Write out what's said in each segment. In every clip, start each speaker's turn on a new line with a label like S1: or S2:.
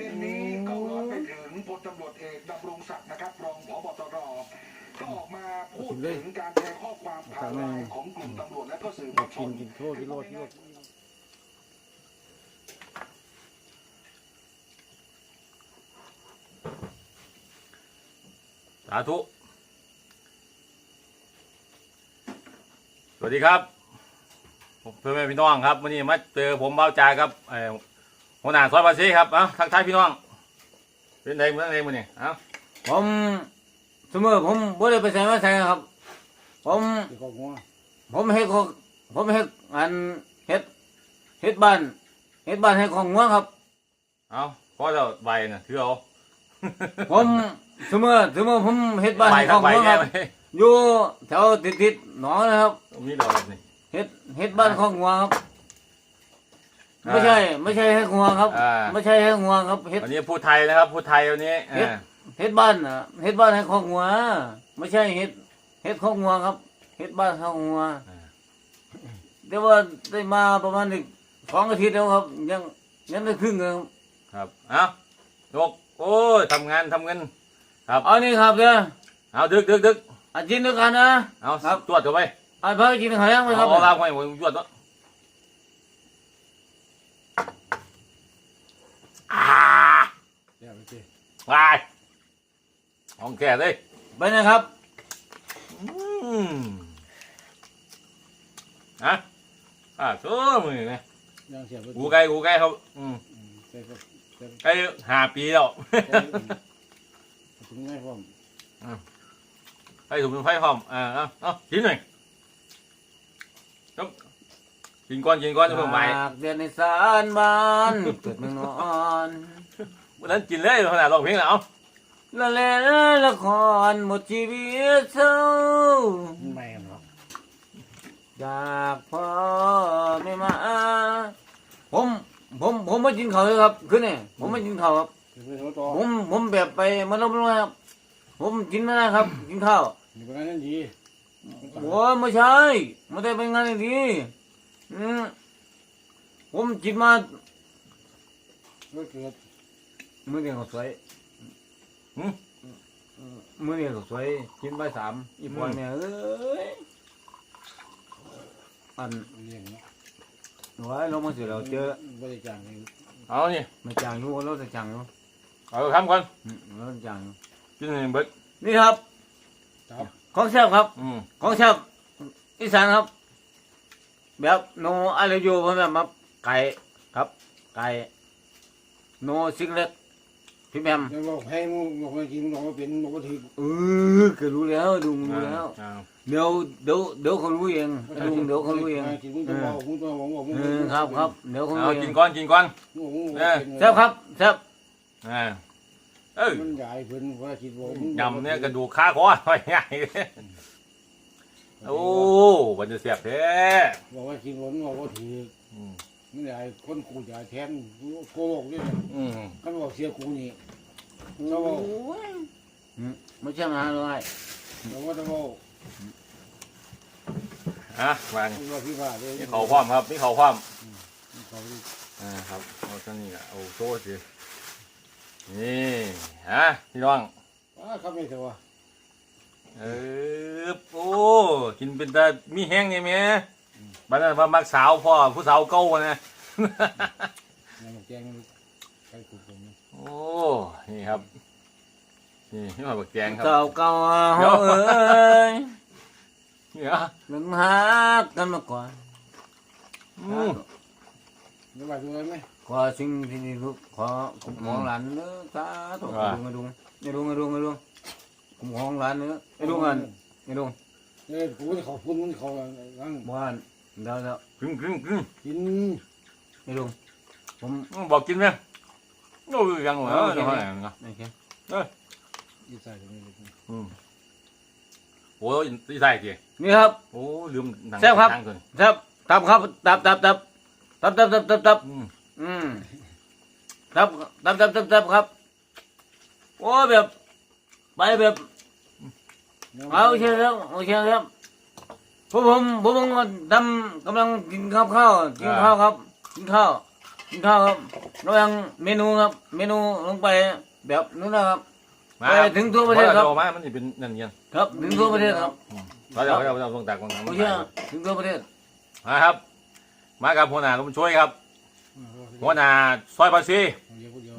S1: ด็นนี้ก็ร้อนไป
S2: ถึงพลตำรวจเอกดำรงศักดิ์นะครับ รองผบตรก็ออกมาพูดถึงการแชร์ข้อความผ่านไลน์ของกลุ่มตำรวจและก็สื่อมวลช
S1: นกินโทษกิโลดกิโลด
S3: สาธุ สวัสดีครับเพื่อนแม่พี่น้องครับวันนี้มาเจอผมเบาจาครับ หัวหน้าซอยภาษีครับเอ้าทักทายพี่น้อง เป็นไงเมื่อไงมื่อนี้เอ้า
S1: ผมเสมอผมบ่ได้ไปใส่มาใส่ครับ ผม
S4: ที่ของหัว
S1: ผมเฮ็ดของผมเฮ็ดอันเฮ็ดเฮ็ดบ้านเฮ็ดบ้านให้ของงัวครับ
S3: เอ้าพอจะใบน่ะถือเอา
S1: ผมเสมอเสมอผมเฮ็ดบ้าน
S3: ใบ
S1: ให้ข
S3: ทั้
S1: องง
S3: ใบ
S1: งัวค
S3: แน่
S1: รับ
S3: ไหม
S1: อยู่แถวติดติดๆหนองนะครับ
S3: มีดอกนี่
S1: เฮ็ดเฮ็ดบ้านของงัวครับ ไม่ใช่ ไม่ใช่ให้งัวครับ
S3: อ่า
S1: ไม่ใช่ให้งัวครับเฮ็ด
S3: วันนี้พูดไทยนะครับพูดไทยวันนี้
S1: เฮ็ด
S3: อ่า
S1: เฮ็ดบ้านน่ะเฮ็ดบ้านให้ของงัว ไม่ใช่เฮ็ดเฮ็ดของงัวครับเฮ็ดบ้านของงัวแต่ว่าได้มาประมาณอีกสองอาทิตย์แล้วครับ ยังยังได้ครึ่งหนึงครับ
S3: ครับเอ้ายกโอ้ยทำงานทำเงิน ครับ
S1: เอานี่ครับเด้อ
S3: เอาดึกดึกดึก
S1: อาจินด้วยกันนะ
S3: เอา
S1: ครับ
S3: ตรวจเข้าไป
S1: เอาพักกินข้าวยังไหมครับ
S3: เอาลากไว้ผมตรวจตัวอ่า
S4: เดี๋ยวไป สิ
S3: วายของแก่เลย
S1: ไปนะครับ
S3: อืมฮะอ่าโซ่มือไง
S4: ยังเสียไป
S3: กูไก่กูไก่เขาอืม
S4: อืมใส่ก็ใส่
S3: ไก่ห้าปีแล้ว
S4: ใส่ถึงง่ายพร้อม
S3: ไก่ถูกเป็นไฟพร้อมอ่าเอาเอากินหน่อยครับกินก้อนกินก้อนจะเพิ่มใหม่
S1: จากเดือนในสารบ้านเกิดเมืองนอน
S3: วันนั้นกินเลยขนาดร้องเพลงแล้วเอา
S1: ละเล่นละครหมดชีวิตเศร้า
S4: มันไม่กันหรอก
S1: จากพ่อไม่มา ผมผมผมไม่กินข้าวเลยครับคือนี่ผมไม่กินข้าวครับ
S4: จะไปโทรต่อ
S1: ผมผมแบบไปมาลบลงครับ ผมกินไม่ได้ครับ กินข้าว
S4: นี่เป็นงานนั้นดี
S1: โอ้ยไม่ใช่ไม่ได้เป็นงานดีอืมผมกินมา
S4: ก็เกิด
S1: มื้อเดียวก็สวยมื้อเดียวก็สวยกินไปสามอีปอยแม่เอ้ยอัน
S4: เลี้ยงเนาะ
S1: ไว้ลงมาสิเราเจอบ
S4: ริจาคให้
S3: เอานี่
S1: มาจางอยู่เราจะจางอยู่
S3: เอาทำก่อน
S1: อืมเราจะจางอยู่
S3: กินให้เบิด
S1: นี่ครับ
S4: ครับ
S1: ของแซ่บครับ
S3: อืม
S1: ของแซ่บอีสานครับ แบบโนอะไรอยู่ผมแบบมาไก่ครับ ไก่โนซิกเล็ก พี่แมม
S4: แล้วบอกให้มึงบอกให้กินบอกว่าเป็นบอกว่าถือ
S1: เออก็รู้แล้วดูรู้แล้ว
S3: อ่า
S1: เดี๋ยวเดี๋ยวเดี๋ยวเขารู้เองลุงเดี๋ยวเขารู้เอง
S4: กินมึงจะบอกมึงจะบอกบอกมึง
S1: เออครับครับเดี๋ยวเขา
S3: เอา
S1: รู้เอ
S3: กิน
S1: ง
S3: ก่อนกินก่อน
S1: แซ่บครับแซ่บ
S3: อ่าเออ
S4: มันใหญ่เพิ่นว่าคิดว่ามึง
S3: ยำเนี่ยกระดูกขาคอไปใหญ่โอ้วันจะเสียบแท้
S4: บอกว่ากินผมบอกว่าถือ
S3: อืม
S4: มันใหญ่คนกูใหญ่แทนโกหกด้วย
S3: อืม
S4: กันบอกเสียกูนี่
S1: โอ้ยอืมไม่ใช่มาเลย
S4: บอกว่าจะบอก
S3: อะมา
S4: ว่าพี่ว่าเลย
S3: นี่เขาพร้อมครับนี่เขาพร้อม
S4: เขา
S3: อ่าครับเอาตัวนี้ละเอาโซ่สินี่ฮะพี่น้อง
S4: อ้าครับไม่เถอะวะ
S3: เออโอ้กินเป็นแต่มีแห้งไงแม่ บ้านนั้นว่ามักสาวพ่อผู้สาวเก่านะ
S4: น้ำแกงใครถูกผม
S3: โอ้นี่ครับ นี่นี่มาบักแกงครับ
S1: เก่าเก่า
S3: เดี๋ยว
S1: เอ้ย
S3: นี่อะ
S1: มันหักกันมาก่อน
S3: อืม
S4: ไม่ไหวดูเลยไหม
S1: ขอสิ่งที่ดีลูกขอคุ้มครองหลานเนื้อสาธุไอ้ดุงไอ้ดุงไอ้ดุงไอ้ดุงไอ้ดุงคุ้มครองหลานเนื้อไอ้ดุงอันไอ้ดุง
S4: เออกูจะขอบคุณมึงเขาลัง
S1: บ้าน เดี๋ยวเดี๋ยว
S3: กึ่งกึ่งกึ่ง
S4: กิน
S1: ไอ้ดุงผม
S3: อืมบอกกินไหมโอ้ยยังเหรอเดี๋ยวให้เนาะ
S1: โอเค
S4: อีใส่ตรงนี้เลย
S3: อืมโอ้ยตีใส่จี
S1: นี่ครับ
S3: โอ้ลืมหนัง
S1: แซ่บครับ
S3: ทางตัวนี้
S1: ครับตับครับตับตับตับตับตับตับตับตับ
S3: อืม
S1: อืมตับตับตับตับตับครับโอ้แบบไปแบบเอาโอเคครับโอเคครับ ผมผมผมผมทำกำลังกินข้าวข้าวกินข้าวครับ กินข้าวกินข้าวครับแล้วยังเมนูครับ เมนูลงไปแบบนู้นนะครับ
S3: มา
S1: ไปถึงทั่วประเทศครับ
S3: อามามันจะเป็นนั่นเงี้ย
S1: ครับ ถึงทั่วประเทศครับ
S3: เราจะเราจะต้องตักต้องตัก
S1: โอเคถึงทั่วประเทศ
S3: มาครับ มากับหัวหน้าลุงช่วยครับ หัวหน้าซอยภาษี
S4: เดียวเดียว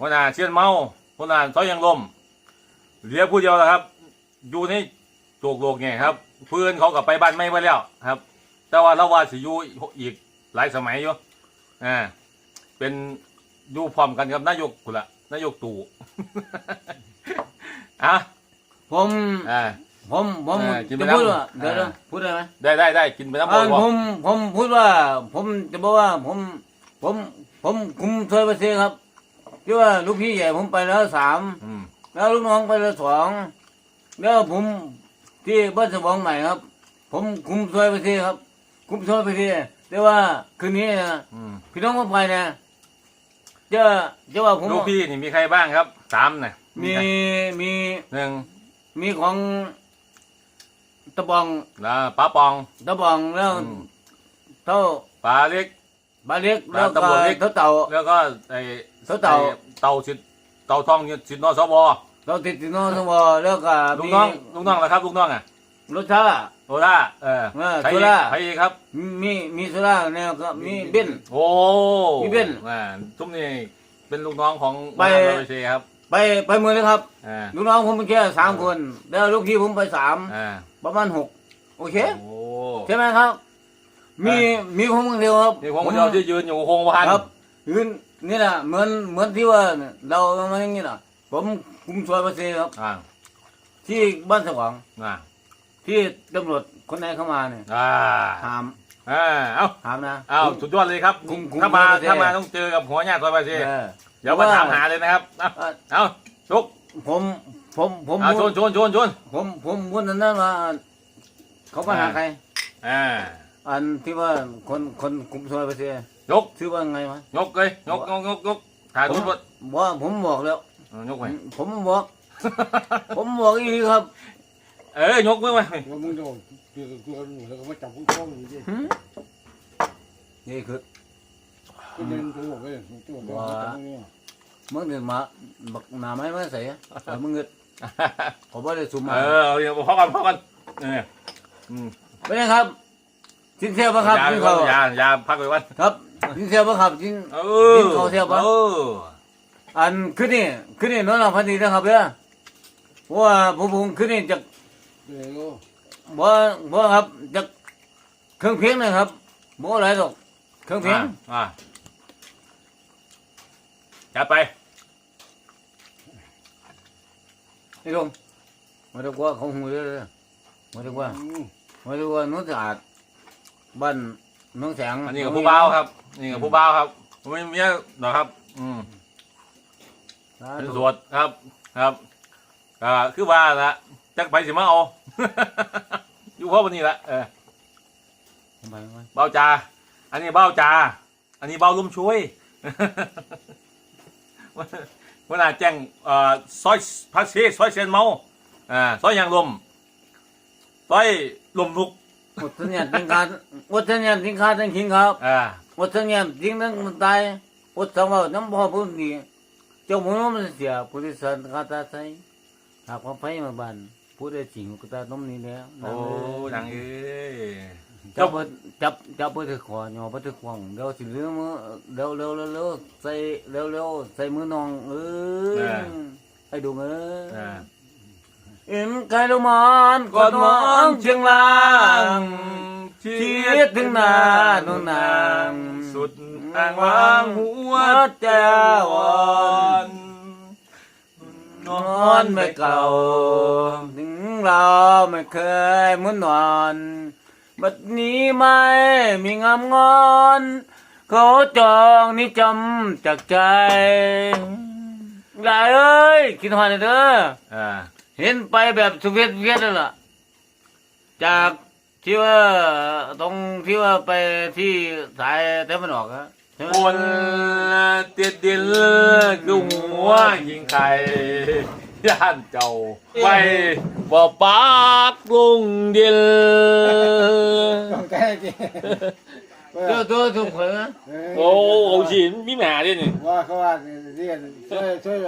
S3: หัวหน้าเชียนเมาหัวหน้าซอยยังลมเหลือผู้เดียวแล้วครับ อยู่ในโจกโลกไงครับ เพื่อนเขากลับไปบ้านไม่มาแล้วครับ แต่ว่าเราว่าสิอยู่อีกหลายสมัยอยู่อ่าเป็นอยู่พร้อมกันกับนายกกุละนายกตู่อะ
S1: ผม
S3: อ่า
S1: ผมผม
S3: เออกินไป
S1: จะ
S3: แล้ว
S1: พูดว่าเดี๋ยว
S3: อ่า
S1: ๆพูดได้ไหม
S3: ได้ได้ได้กินไปน้ำ
S1: อ่า
S3: บ่
S1: ผมผมพูดว่า ผมจะบอกว่าผม ผมผมคุมช่วยประเทศครับที่ว่าลูกพี่ใหญ่ผมไปแล้วสาม
S3: อืม
S1: แล้วลูกน้องไปแล้วสองแล้วผม ที่บ้านสมองใหม่ครับ ผมคุมช่วยประเทศครับ คุมช่วยประเทศแต่ว่าคืนนี้นะ
S3: อืม
S1: พี่น้องมาไปนะจะจะว่าผม
S3: ลูกพี่นี่มีใครบ้างครับสามนะ
S1: มี
S3: ใคร
S1: มี
S3: หนึ่ง
S1: มีของตะบอง
S3: แล้วป้าปอง
S1: ตะบองแล้ว
S3: อืม
S1: เท่า
S3: ปลาเล็ก
S1: บาเล็กแล้ว
S3: ตะ
S1: ก็
S3: บองเล็ก
S1: เท่าเต่า
S3: แล้วก็ไอ้
S1: เต่าเต่า
S3: ไอ้เต่าสิทธิ์เต่าทองสิทธิ์นอสบ
S1: เราติดติดน้องสมอแล้วก็
S3: ลูก
S1: มี
S3: น้องลูกน้องนะครับลูกน้องอะ
S1: รถชาติ
S3: โซล่าเออ
S1: เออ
S3: ใคร
S1: โซ
S3: อีก
S1: ล่า
S3: ใครอีกครับ
S1: มีมีสุราแล้วก็มีเบน
S3: โอ้
S1: พี่เบน
S3: อ่าทุกนี่เป็นลูกน้องของ
S1: ไป
S3: มหาวิทยาลัยครับ
S1: ไปไปเมืองเลยครับ
S3: อ่า
S1: ลูกน้องผมเป็นแค่สามคน แล้วลูกพี่ผมไปสาม
S3: อ่า
S1: ประมาณหกโอเค
S3: โอ้
S1: ใช่ไหมครับ มีมีผมคนเดียวครับ
S3: นี่ผมคนเดียวที่ยืนอยู่โคงวาน
S1: ครับยืนนี่แหละเหมือนเหมือนที่ว่าเรามาอย่างนี้นะผม คุมช่วยประเทศครับ
S3: อ่า
S1: ที่บ้านสว่าง
S3: อ่า
S1: ที่ตำรวจคนไหนเข้ามาเนี่ย
S3: อ่า
S1: ถาม
S3: อ่าเอ้า
S1: ถามนะ
S3: อ้าวสุดยอดเลยครับ
S1: คุมคุม
S3: ถ้ามา
S1: ประเทศ
S3: ถ้ามาต้องเจอกับหัวหน้าซอยบาเซ่
S1: เออ
S3: เดี๋ยวมาถามหาเลยนะครับเอา
S1: เอ่อ
S3: เอาชุก
S1: ผมผมผม
S3: เอาช
S1: พู
S3: น
S1: ด
S3: ชนชนชน
S1: ผมผมพูดนั่นนะว่าเขามาหา
S3: อ่า
S1: ใคร
S3: อ่า
S1: อันที่ว่าคนคนคุมซอยไปเสีย
S3: ยก
S1: ชื่อว่าไงวะ
S3: ยกเลยยกยกยกยกถ่ายรูปไว้
S1: บอกว่าผมบอกแล้ว
S3: เออ ยกไป
S1: ผมบอก ผมบอกอีกทีครับ
S3: เอ้ยยกมือไว้
S4: แล้วมึงโดนเจอตัวหนูแล้วก็มาจับกูท้องอยู่ดิ
S1: หึนี่คือ
S4: ก็เดินตัวบอกเลยตัวบอกจับมึงเนี่ย
S1: มึงเดินมาบักหนาไม้มาใส่แต่มึงเงิดผมว่าได้สุ่มมา
S3: เออเอาเดี๋ยวพอกันพอกันเนี่ยอืม
S1: ไม่ได้ครับจินเสียปะครับ
S3: ยา
S1: จิน
S3: ก่อ
S1: เขา
S3: นยายาพักไปวัน
S1: ครับจินเสียปะครับจิน
S3: เออ
S1: กินข้าวเสียบปะ
S3: เออ
S1: อันขึ้นนี่ขึ้นนี่นอนหลับพันดีนะครับเด้อเพราะว่าผมผมขึ้นนี่จาก
S4: เดี๋ยว
S1: บ่บ่ครับจากเครื่องเพียงนะครับบ่อะไรหรอกเครื่องเพียง
S3: อ่าจัดไป
S1: ไอ้ลงมาดูว่าเขาหูเยอะมาดูว่ามาดูว่าน้องสะอาดบ้านน้องแสง
S3: อันนี้กับผู้บ่าวครับ นี่กับผู้บ่าวครับไม่มีเมียหรอกครับ อืม
S1: สา
S3: เป็น
S1: ธุ
S3: สวดครับครับอ่าคือว่าละจักไปสิมาเอา อยู่เพราะวันนี้ละเออ
S1: ไปไป
S3: เบ้าจา อันนี้เบ้าจา อันนี้เบ้าลุ่มช่วยวันน่าแจ้งเอ่อซอยพักเสซอยเซนเมาอ่าซอยยางลมซอยลมลุก
S1: อุทยานสิงคาอุทยานสิงคาทั้งคิงครับ
S3: อ่า
S1: อดสังเงียบจริงนั้นมันตายอดสังว่าน้ำพ่อพูดดี เจ้าหมูมันเสียผู้ที่สันกาตาใส่หากความไฟมาบันผู้ได้จริงก็ตาต้มนี้แล้ว
S3: โอ้นางเอ้ย
S1: จับจับจับไปถือขวานยอไปถือขวางเดี๋ยวสิเร็วมือเร็วเร็วเร็วเร็วใส่เร็วเร็วใส่มือน้องเอ้ยไอ้ดุงเอ้ย
S3: อ่า
S1: เอ็นไก่ลูกมันกอดมองเชียงรางชีวิตถึงนาโนนนาง
S3: สุด อ้างว้างหัว
S1: ใจอ่อน
S3: น
S1: น
S3: อ
S1: อนน
S3: ไม่
S1: ไม่
S3: เก่า
S1: เก่าถึงเราไม่เคยมุนนอนบัดนี้ไม่มีงามงอนเขาจองนี่จำจากใจยายเอ้ยคิดหอยหน่อยเด้อ
S3: อ่า
S1: เห็นไปแบบสเวียตเวียดนั่นแหละจาก ที่ว่าตรงที่ว่าไปที่สายเทมันออกอะใช่ไหม
S3: คนเตียดดินคือหัวยิงไข่ย่านเจ้าไปบ่ปากลุงดิล
S4: ต้องแก้จริง
S1: เจ้าตัวถูกเหรอ
S3: โอ้โหสินมีหมาด้วยนี่
S4: ว่าเขาว่าเรียนช่วยช่วย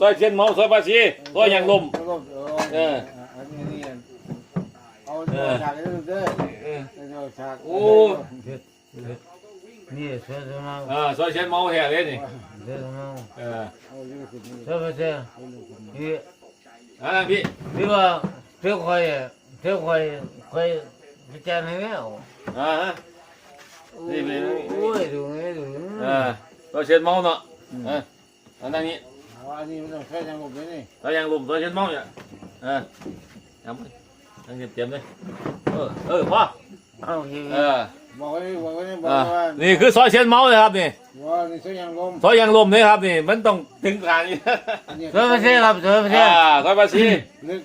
S3: ซอยเชียนเมาซอยภาษีซอยยางลม
S4: เออ อันนี้นี่เอาฉากนี้เด้อเอาฉาก
S1: นี่เสือสมา
S3: เออซอยเชียนเมาแท้เลยนี่
S1: เสือสมา
S3: เออ
S4: เอาอยู่สุดนี่
S1: เสือไปเสือที่
S3: อ่าพี่
S1: ที่ว่าเที่ยวคอยอะเที่ยวคอยคอยพิจารณาแล้ว
S3: อ่าฮะนี่นี่นี่
S1: โอ้ยดูไงดู
S3: เออซอยเชียนเมาเนาะเอออันนั้นนี่
S4: อันนี้มันต้องใช้ยังลมนี่
S3: ซอยยางลมซอยเชียนเมาเนี่ยเออยัง ยังเจ็บๆเลยเออเออพ่อ
S1: เอาเฮ้ย
S3: เออ
S4: บอกไว้บอกไว้บอก
S3: อ่า
S4: ว่า
S3: นี่คือซอยเชียนเมาเลยครับนี่
S4: ว่านี่ใช้ยังลม
S3: ซอยยางลมนี่ครับนี่มันต้องถึงขนาดนี้
S1: เสือไปเสือครับเสือไปเสือ
S3: อ่าซอยภาษี
S4: นึก